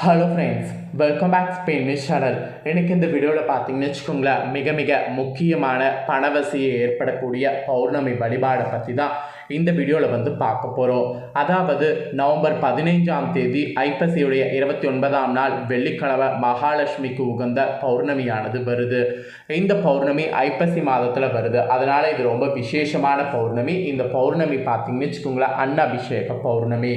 Hello friends welcome back Spain channel எனக்கு இந்த வீடியோவில் பார்த்தீங்கன்னு வச்சுக்கோங்களேன் மிக மிக முக்கியமான பணவசியை ஏற்படக்கூடிய பௌர்ணமி வழிபாடை பற்றி தான் இந்த வீடியோவில் வந்து பார்க்க போகிறோம் அதாவது நவம்பர் பதினைஞ்சாம் தேதி ஐப்பசியுடைய இருபத்தி ஒன்பதாம் நாள் வெள்ளிக்கிழமை மகாலட்சுமிக்கு உகந்த பௌர்ணமியானது வருது. இந்த பௌர்ணமி ஐப்பசி மாதத்தில் வருது. அதனால் இது ரொம்ப விசேஷமான பௌர்ணமி. இந்த பௌர்ணமி பார்த்தீங்கன்னு வச்சுக்கோங்களேன் அன்னபிஷேக பௌர்ணமி.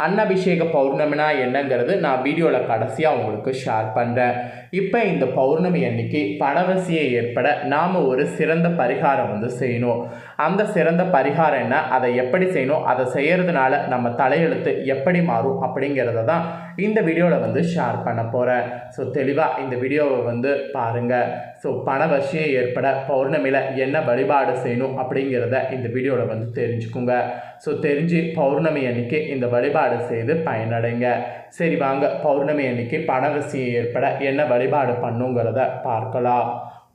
அன்னபிஷேக பௌர்ணமினா என்னங்கிறது நான் வீடியோவில் கடைசியாக உங்களுக்கு ஷேர் பண்ணுறேன் இப்போ இந்த பௌர்ணமி அன்னைக்கு பணவசியை ஏற்பட நாம் ஒரு சிறந்த பரிகாரம் வந்து செய்யணும். அந்த சிறந்த பரிகாரம் என்ன? அதை எப்படி செய்யணும்? அதை செய்கிறதுனால நம்ம தலையெழுத்து எப்படி மாறும் அப்படிங்கிறத தான் இந்த வீடியோவில் வந்து ஷேர் பண்ண போகிறேன் ஸோ தெளிவாக இந்த வீடியோவை வந்து பாருங்கள் ஸோ பணவசியை ஏற்பட பௌர்ணமியில் என்ன வழிபாடு செய்யணும் அப்படிங்கிறத இந்த வீடியோவில் வந்து தெரிஞ்சுக்குங்க. ஸோ தெரிஞ்சு பௌர்ணமி அன்னைக்கு இந்த வழிபாடு செய்து பயனடைங்க. சரி வாங்க. பௌர்ணமி அன்னைக்கு பணவசியை ஏற்பட என்ன வழிபாடு பண்ணுங்கிறத பார்க்கலாம்.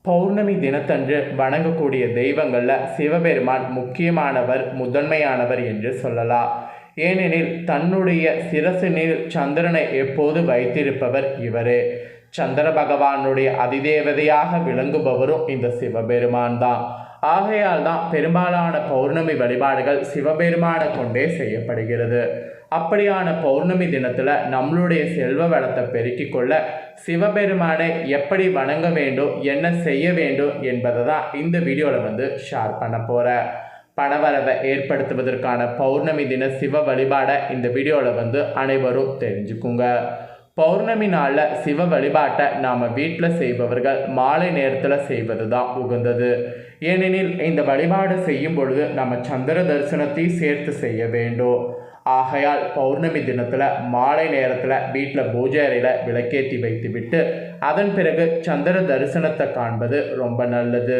பௌர்ணமி தினத்தன்று வணங்கக்கூடிய தெய்வங்களில் சிவபெருமான் முக்கியமானவர் முதன்மையானவர் என்று சொல்லலாம். ஏனெனில் தன்னுடைய சிரசினில் சந்திரனை எப்போது வைத்திருப்பவர் இவரே. சந்திர பகவானுடைய அதிதேவதையாக விளங்குபவரும் இந்த சிவபெருமான் தான். ஆகையால் தான் பெரும்பாலான பௌர்ணமி வழிபாடுகள் சிவபெருமானை கொண்டே செய்யப்படுகிறது. அப்படியான பௌர்ணமி தினத்தில் நம்மளுடைய செல்வ வளத்தை பெருக்கிக் கொள்ள சிவபெருமானை எப்படி வணங்க வேண்டும் என்ன செய்ய வேண்டும் என்பதை தான் இந்த வீடியோவில் வந்து ஷேர் பண்ண போகிறேன் பணவரவை ஏற்படுத்துவதற்கான பௌர்ணமி தின சிவ வழிபாடை இந்த வீடியோவில் வந்து அனைவரும் தெரிஞ்சுக்குங்க. பௌர்ணமி நாளில் சிவ வழிபாட்டை நாம் வீட்டில் செய்பவர்கள் மாலை நேரத்தில் செய்வது தான் உகந்தது. ஏனெனில் இந்த வழிபாடு செய்யும் பொழுது நம்ம சந்திர தரிசனத்தையும் சேர்த்து செய்ய வேண்டும். ஆகையால் பௌர்ணமி தினத்தில் மாலை நேரத்தில் வீட்டில் பூஜை அறையில் விளக்கேற்றி வைத்துவிட்டு அதன் பிறகு சந்திர தரிசனத்தை காண்பது ரொம்ப நல்லது.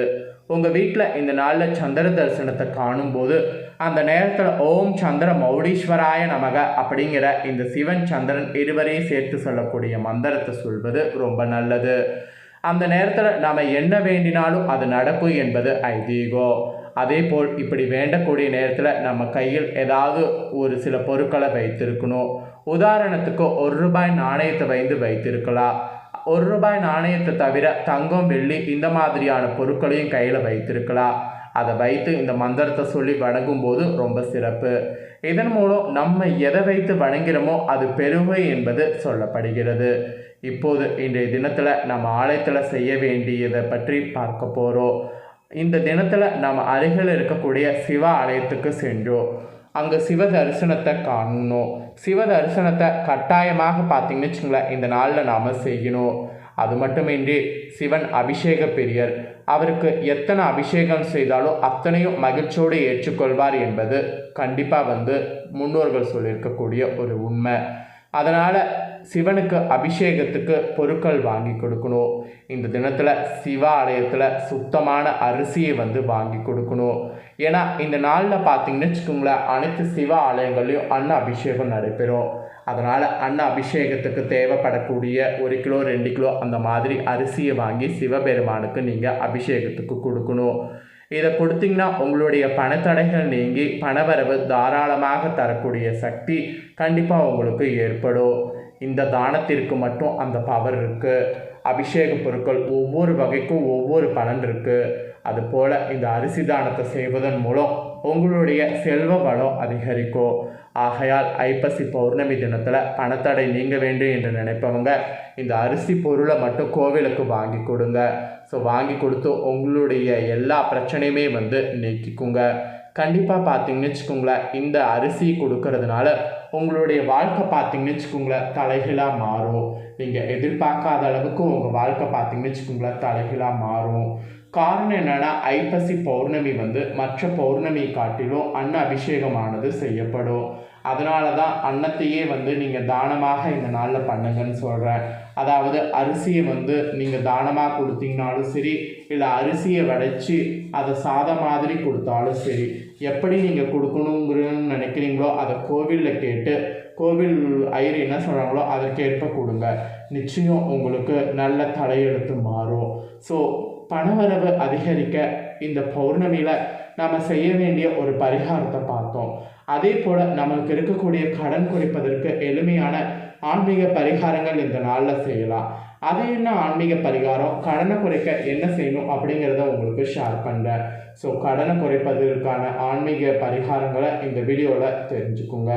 உங்கள் வீட்டில் இந்த நாளில் சந்திர தரிசனத்தை காணும்போது அந்த நேரத்தில் ஓம் சந்திர மௌடீஸ்வராய நமக அப்படிங்கிற இந்த சிவன் சந்திரன் இருவரையும் சேர்த்து சொல்லக்கூடிய மந்திரத்தை சொல்வது ரொம்ப நல்லது. அந்த நேரத்தில் நாம் என்ன வேண்டினாலும் அது நடக்கும் என்பது ஐதீகம் அதே போல் இப்படி வேண்டக்கூடிய நேரத்தில் நம்ம கையில் ஏதாவது ஒரு சில பொருட்களை வைத்திருக்கணும். உதாரணத்துக்கு ஒரு ரூபாய் நாணயத்தை வைத்து வைத்திருக்கலாம். ஒரு ரூபாய் நாணயத்தை தவிர தங்கம் வெள்ளி இந்த மாதிரியான பொருட்களையும் கையில் வைத்திருக்கலாம். அதை வைத்து இந்த மந்திரத்தை சொல்லி வணங்கும் போது ரொம்ப சிறப்பு. இதன் மூலம் நம்ம எதை வைத்து வணங்கிறோமோ அது பெருமை என்பது சொல்லப்படுகிறது. இப்போது இன்றைய தினத்தில் நம்ம ஆலயத்தில் செய்ய வேண்டியதை பற்றி பார்க்க போகிறோம் இந்த தினத்தில் நம்ம அருகில் இருக்கக்கூடிய சிவ ஆலயத்துக்கு சென்றோம் அங்கே சிவ தரிசனத்தை காணணும் சிவ தரிசனத்தை கட்டாயமாக பார்த்தீங்கன்னு வச்சுங்களேன் இந்த நாளில் நாம் செய்யணும். அது மட்டுமின்றி சிவன் அபிஷேக பெரியர் அவருக்கு எத்தனை அபிஷேகம் செய்தாலும் அத்தனையும் மகிழ்ச்சியோடு ஏற்றுக்கொள்வார் என்பது கண்டிப்பாக வந்து முன்னோர்கள் சொல்லியிருக்கக்கூடிய ஒரு உண்மை. அதனால் சிவனுக்கு அபிஷேகத்துக்கு பொருட்கள் வாங்கி கொடுக்கணும். இந்த தினத்தில் சிவ ஆலயத்தில் சுத்தமான அரிசியை வந்து வாங்கி கொடுக்கணும். ஏன்னா இந்த நாளில் பார்த்தீங்கன்னு வச்சுக்கோங்களேன் அனைத்து சிவ ஆலயங்கள்லையும் அன்ன அபிஷேகம் நடைபெறும். அதனால் அன்ன அபிஷேகத்துக்கு தேவைப்படக்கூடிய ஒரு கிலோ ரெண்டு கிலோ அந்த மாதிரி அரிசியை வாங்கி சிவபெருமானுக்கு நீங்கள் அபிஷேகத்துக்கு கொடுக்கணும். இதை கொடுத்தீங்கன்னா உங்களுடைய பணத்தடைகள் நீங்கி பணவரவு தாராளமாக தரக்கூடிய சக்தி கண்டிப்பாக உங்களுக்கு ஏற்படும். இந்த தானத்திற்கு மட்டும் அந்த பவர் இருக்குது அபிஷேக பொருட்கள் ஒவ்வொரு வகைக்கும் ஒவ்வொரு பலன் இருக்குது அதுபோல் இந்த அரிசி தானத்தை செய்வதன் மூலம் உங்களுடைய செல்வ வளம் அதிகரிக்கும். ஆகையால் ஐப்பசி பௌர்ணமி தினத்தில் பணத்தடை நீங்க வேண்டும் என்று நினைப்பவங்க இந்த அரிசி பொருளை மட்டும் கோவிலுக்கு வாங்கி கொடுங்க. ஸோ வாங்கி கொடுத்து உங்களுடைய எல்லா பிரச்சனையுமே வந்து நீக்கிக்குங்க. கண்டிப்பாக பார்த்தீங்கன்னு வச்சுக்கோங்களேன் இந்த அரிசி கொடுக்கறதுனால உங்களுடைய வாழ்க்கை பார்த்தீங்கன்னு வச்சுக்கோங்களேன் தலைகளாக மாறும். நீங்கள் எதிர்பார்க்காத அளவுக்கு உங்கள் வாழ்க்கை பார்த்தீங்கன்னு வச்சுக்கோங்களேன் தலைகளாக மாறும். காரணம் என்னென்னா ஐப்பசி பௌர்ணமி வந்து மற்ற பௌர்ணமி காட்டிலும் அன்ன அபிஷேகமானது செய்யப்படும். அதனால தான் அன்னத்தையே வந்து நீங்கள் தானமாக இந்த நாளில் பண்ணுங்கன்னு சொல்கிறேன் அதாவது அரிசியை வந்து நீங்கள் தானமாக கொடுத்தீங்கனாலும் சரி இல்லை அரிசியை வடைச்சி அதை சாதம் மாதிரி கொடுத்தாலும் சரி எப்படி நீங்கள் கொடுக்கணுங்கிறன்னு நினைக்கிறீங்களோ அதை கோவிலில் கேட்டு கோவில் ஐயர் என்ன சொல்கிறாங்களோ அதற்கேற்ப கொடுங்க. நிச்சயம் உங்களுக்கு நல்ல தலையெழுத்து மாறும். ஸோ பணவரவு அதிகரிக்க இந்த பௌர்ணமியில் நாம் செய்ய வேண்டிய ஒரு பரிகாரத்தை பார்த்தோம். அதே போல் நம்மளுக்கு இருக்கக்கூடிய கடன் குறைப்பதற்கு எளிமையான ஆன்மீக பரிகாரங்கள் இந்த நாளில் செய்யலாம். அது என்ன ஆன்மீக பரிகாரம்? கடனை குறைக்க என்ன செய்யணும் அப்படிங்கிறத உங்களுக்கு ஷேர் பண்ணுறேன் ஸோ கடனை குறைப்பதற்கான ஆன்மீக பரிகாரங்களை இந்த வீடியோவில் தெரிஞ்சுக்கோங்க.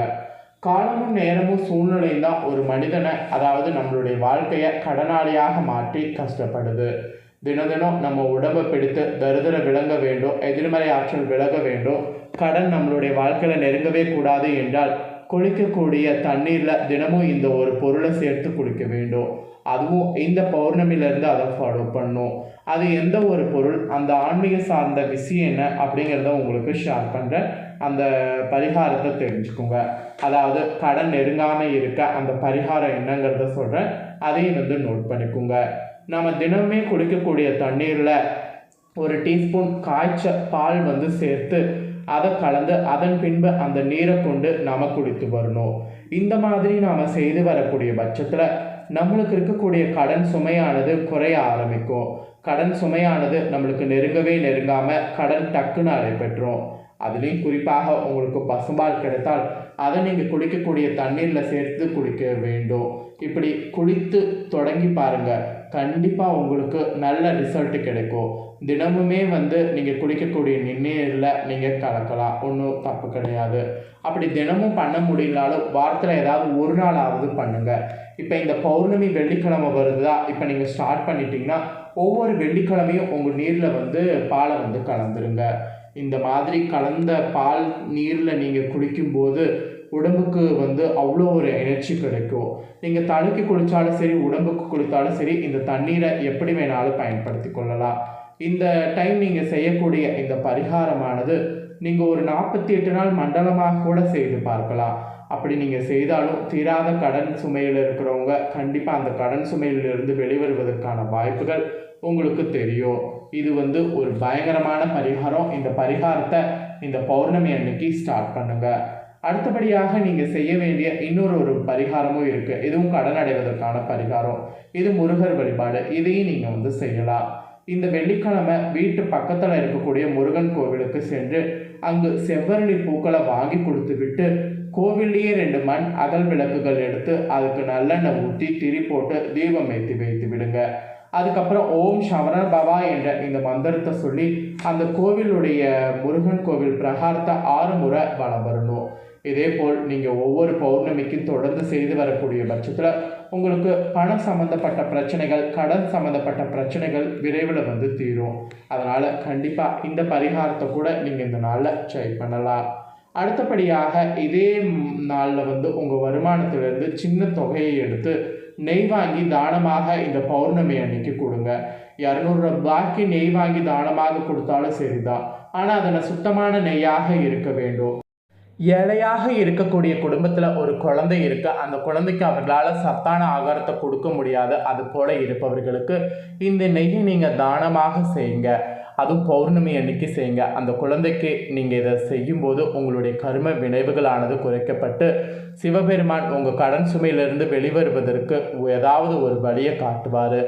காலமும் நேரமும் சூழ்நிலையும் தான் ஒரு மனிதனை அதாவது நம்மளுடைய வாழ்க்கையை கடனாளியாக மாற்றி கஷ்டப்படுது. தினம் தினம் நம்ம உடம்பை பிடித்து தருதர விளங்க வேண்டும் எதிர்மறை ஆற்றல் விலக வேண்டும். கடன் நம்மளுடைய வாழ்க்கையில் நெருங்கவே கூடாது என்றால் குளிக்கக்கூடிய தண்ணீரில் தினமும் இந்த ஒரு பொருளை சேர்த்து குளிக்க வேண்டும். அதுவும் இந்த பௌர்ணமியிலேருந்து அதை ஃபாலோ பண்ணும். அது எந்த ஒரு பொருள் அந்த ஆன்மீக சார்ந்த விஷயம் என்ன அப்படிங்கிறத உங்களுக்கு ஷேர் பண்ணுறேன் அந்த பரிகாரத்தை தெரிஞ்சுக்கோங்க. அதாவது கடன் நெருங்காமல் இருக்க அந்த பரிகாரம் என்னங்கிறத சொல்கிறேன் அதையும் வந்து நோட் பண்ணிக்கோங்க. நம்ம தினமே குடிக்கக்கூடிய தண்ணீரில் ஒரு டீஸ்பூன் காய்ச்ச பால் வந்து சேர்த்து அதை கலந்து அதன் பின்பு அந்த நீரை கொண்டு நாம் குடித்து வரணும். இந்த மாதிரி நாம் செய்து வரக்கூடிய பட்சத்தில் நம்மளுக்கு இருக்கக்கூடிய கடன் சுமையானது குறைய ஆரம்பிக்கும். கடன் சுமையானது நம்மளுக்கு நெருங்கவே நெருங்காமல் கடன் டக்குன்னு அடைபெற்றோம். அதுலேயும் குறிப்பாக உங்களுக்கு பசும்பால் கிடைத்தால் அதை நீங்கள் குடிக்கக்கூடிய தண்ணீரில் சேர்த்து குடிக்க வேண்டும். இப்படி குளித்து தொடங்கி பாருங்கள் கண்டிப்பாக உங்களுக்கு நல்ல ரிசல்ட்டு கிடைக்கும். தினமுமே வந்து நீங்கள் குடிக்கக்கூடிய நின்னீரில் நீங்கள் கலக்கலாம். ஒன்றும் தப்பு கிடையாது. அப்படி தினமும் பண்ண முடியலனாலும் வாரத்தில் ஏதாவது ஒரு நாளாவது பண்ணுங்கள் இப்போ இந்த பௌர்ணமி வெள்ளிக்கிழமை வருதா இப்போ நீங்கள் ஸ்டார்ட் பண்ணிட்டீங்கன்னா ஒவ்வொரு வெள்ளிக்கிழமையும் உங்கள் நீரில் வந்து பாலை வந்து கலந்துருங்க. இந்த மாதிரி கலந்த பால் நீரில் நீங்கள் குடிக்கும்போது உடம்புக்கு வந்து அவ்வளோ ஒரு எனர்ஜி கிடைக்கும். நீங்கள் தலைக்கு குளித்தாலும் சரி உடம்புக்கு குளித்தாலும் சரி இந்த தண்ணீரை எப்படி வேணாலும் பயன்படுத்தி கொள்ளலாம். இந்த டைம் நீங்கள் செய்யக்கூடிய இந்த பரிகாரமானது நீங்கள் ஒரு நாற்பத்தி எட்டு நாள் மண்டலமாக கூட செய்து பார்க்கலாம். அப்படி நீங்கள் செய்தாலும் தீராத கடன் சுமையில் இருக்கிறவங்க கண்டிப்பாக அந்த கடன் சுமையிலிருந்து வெளிவருவதற்கான வாய்ப்புகள் உங்களுக்கு தெரியும். இது வந்து ஒரு பயங்கரமான பரிகாரம். இந்த பரிகாரத்தை இந்த பௌர்ணமி அன்னைக்கு ஸ்டார்ட் பண்ணுங்கள் அடுத்தபடியாக நீங்கள் செய்ய வேண்டிய இன்னொரு ஒரு பரிகாரமும் இருக்குது இதுவும் கடன் அடைவதற்கான பரிகாரம். இது முருகர் வழிபாடு. இதையும் நீங்கள் வந்து செய்யலாம். இந்த வெள்ளிக்கிழமை வீட்டு பக்கத்தில் இருக்கக்கூடிய முருகன் கோவிலுக்கு சென்று அங்கு செவ்வரளி பூக்களை வாங்கி கொடுத்து விட்டு ரெண்டு மண் அகல் விளக்குகள் எடுத்து அதுக்கு நல்லெண்ணெய் ஊற்றி திரி போட்டு தீபம் ஏற்றி வைத்து விடுங்க. அதுக்கப்புறம் ஓம் சவரண பவா என்ற இந்த மந்திரத்தை சொல்லி அந்த கோவிலுடைய முருகன் கோவில் பிரகாரத்தை ஆறு முறை வளம் வரணும். இதே போல் நீங்கள் ஒவ்வொரு பௌர்ணமிக்கும் தொடர்ந்து செய்து வரக்கூடிய பட்சத்தில் உங்களுக்கு பணம் சம்மந்தப்பட்ட பிரச்சனைகள் கடன் சம்மந்தப்பட்ட பிரச்சனைகள் விரைவில் வந்து தீரும். அதனால் கண்டிப்பாக இந்த பரிகாரத்தை கூட நீங்கள் இந்த நாளில் ட்ரை பண்ணலாம். அடுத்தபடியாக இதே நாளில் வந்து உங்கள் வருமானத்திலிருந்து சின்ன தொகையை எடுத்து நெய் வாங்கி தானமாக இந்த பௌர்ணமி அன்னைக்கு கொடுங்க. இரநூறு நெய் வாங்கி தானமாக கொடுத்தாலும் சரிதான். ஆனால் அதில் சுத்தமான நெய்யாக இருக்க வேண்டும். ஏழையாக இருக்கக்கூடிய குடும்பத்தில் ஒரு குழந்தை இருக்கு. அந்த குழந்தைக்கு அவர்களால் சத்தான ஆகாரத்தை கொடுக்க முடியாது. அது போல இருப்பவர்களுக்கு இந்த நெய்யை நீங்கள் தானமாக செய்யுங்க. அதுவும் பௌர்ணமி அன்னைக்கு செய்யுங்க. அந்த குழந்தைக்கு நீங்கள் இதை செய்யும்போது உங்களுடைய கரும விளைவுகளானது குறைக்கப்பட்டு சிவபெருமான் உங்கள் கடன் சுமையிலிருந்து வெளிவருவதற்கு ஏதாவது ஒரு வழியை காட்டுவார்.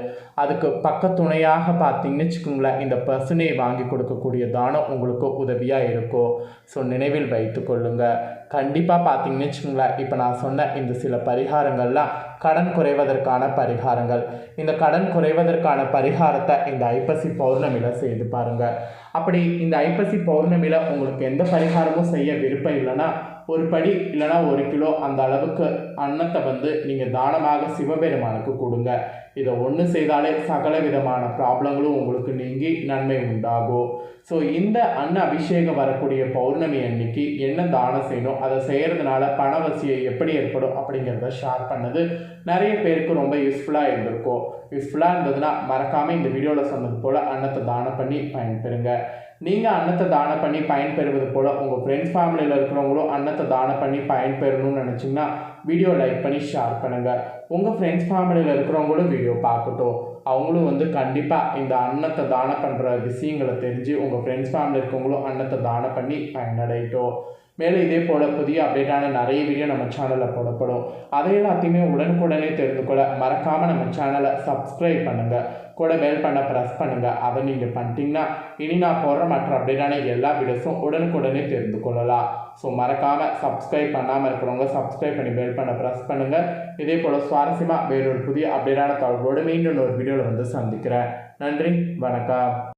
அதுக்கு பக்கத்துணையாக பார்த்தீங்கன்னு வச்சுக்கோங்களேன் இந்த பசுனையை வாங்கி கொடுக்கக்கூடிய தானம் உங்களுக்கு உதவியாக இருக்கும் ஸோ நினைவில் வைத்து கொள்ளுங்கள் கண்டிப்பாக பார்த்தீங்கன்னு வச்சுக்கோங்களேன் இப்போ நான் சொன்ன இந்த சில பரிகாரங்கள்லாம் கடன் குறைவதற்கான பரிகாரங்கள். இந்த கடன் குறைவதற்கான பரிகாரத்தை இந்த ஐப்பசி பௌர்ணமியில் செய்து பாருங்கள் அப்படி இந்த ஐப்பசி பௌர்ணமியில் உங்களுக்கு எந்த பரிகாரமும் செய்ய விருப்பம் இல்லைன்னா ஒரு படி இல்லைனா ஒரு கிலோ அந்த அளவுக்கு அன்னத்தை வந்து நீங்கள் தானமாக சிவபெருமானுக்கு கொடுங்க. இதை ஒன்று செய்தாலே சகல விதமான ப்ராப்ளங்களும் உங்களுக்கு நீங்கி நன்மை உண்டாகும். ஸோ இந்த அன்ன அபிஷேகம் வரக்கூடிய பௌர்ணமி அன்னைக்கு என்ன தானம் செய்யணும் அதை செய்கிறதுனால பணவசியை எப்படி ஏற்படும் அப்படிங்கிறத ஷேர் பண்ணது நிறைய பேருக்கு ரொம்ப யூஸ்ஃபுல்லாக இருந்திருக்கும். யூஸ்ஃபுல்லாக இருந்ததுன்னா மறக்காமல் இந்த வீடியோவில் சொன்னது போல் அன்னத்தை தானம் பண்ணி பயன்பெறுங்க. நீங்கள் அன்னத்தை தானம் பண்ணி பயன்பெறுவது போல் உங்கள் ஃப்ரெண்ட்ஸ் ஃபேமிலியில் இருக்கிறவங்களும் அன்னத்தை தானம் பண்ணி பயன்பெறணும்னு நினச்சிங்கன்னா வீடியோ லைக் பண்ணி ஷேர் பண்ணுங்கள் உங்கள் ஃப்ரெண்ட்ஸ் ஃபேமிலியில் இருக்கிறவங்களும் வீடியோ பார்க்கட்டும். அவங்களும் வந்து கண்டிப்பாக இந்த அன்னத்தை தானம் பண்ணுற விஷயங்களை தெரிஞ்சு உங்கள் ஃப்ரெண்ட்ஸ் ஃபேமிலி இருக்கவங்களும் அன்னத்தை தானம் பண்ணி பயனடையட்டும். மேலும் இதே போல் புதிய அப்டேட்டான நிறைய வீடியோ நம்ம சேனலில் போடப்படும். அதை எல்லாத்தையுமே உடனுக்குடனே தெரிந்து கொள்ள மறக்காமல் நம்ம சேனலை சப்ஸ்கிரைப் பண்ணுங்கள் கூட மேல் பண்ண ப்ரெஸ் பண்ணுங்கள் அதை நீங்கள் பண்ணிட்டீங்கன்னா இனி நான் போடுற மற்ற அப்டேட்டான எல்லா வீடியோஸும் உடனுக்குடனே தெரிந்து கொள்ளலாம். ஸோ மறக்காமல் சப்ஸ்கிரைப் பண்ணாமல் இருக்கிறவங்க சப்ஸ்கிரைப் பண்ணி பெல் பண்ண ப்ரெஸ் பண்ணுங்கள் இதே போல் சுவாரஸ்யமாக வேறொரு புதிய அப்டேட்டான தகவலோடு மீண்டும் ஒரு வீடியோவில் வந்து சந்திக்கிறேன். நன்றி வணக்கம்.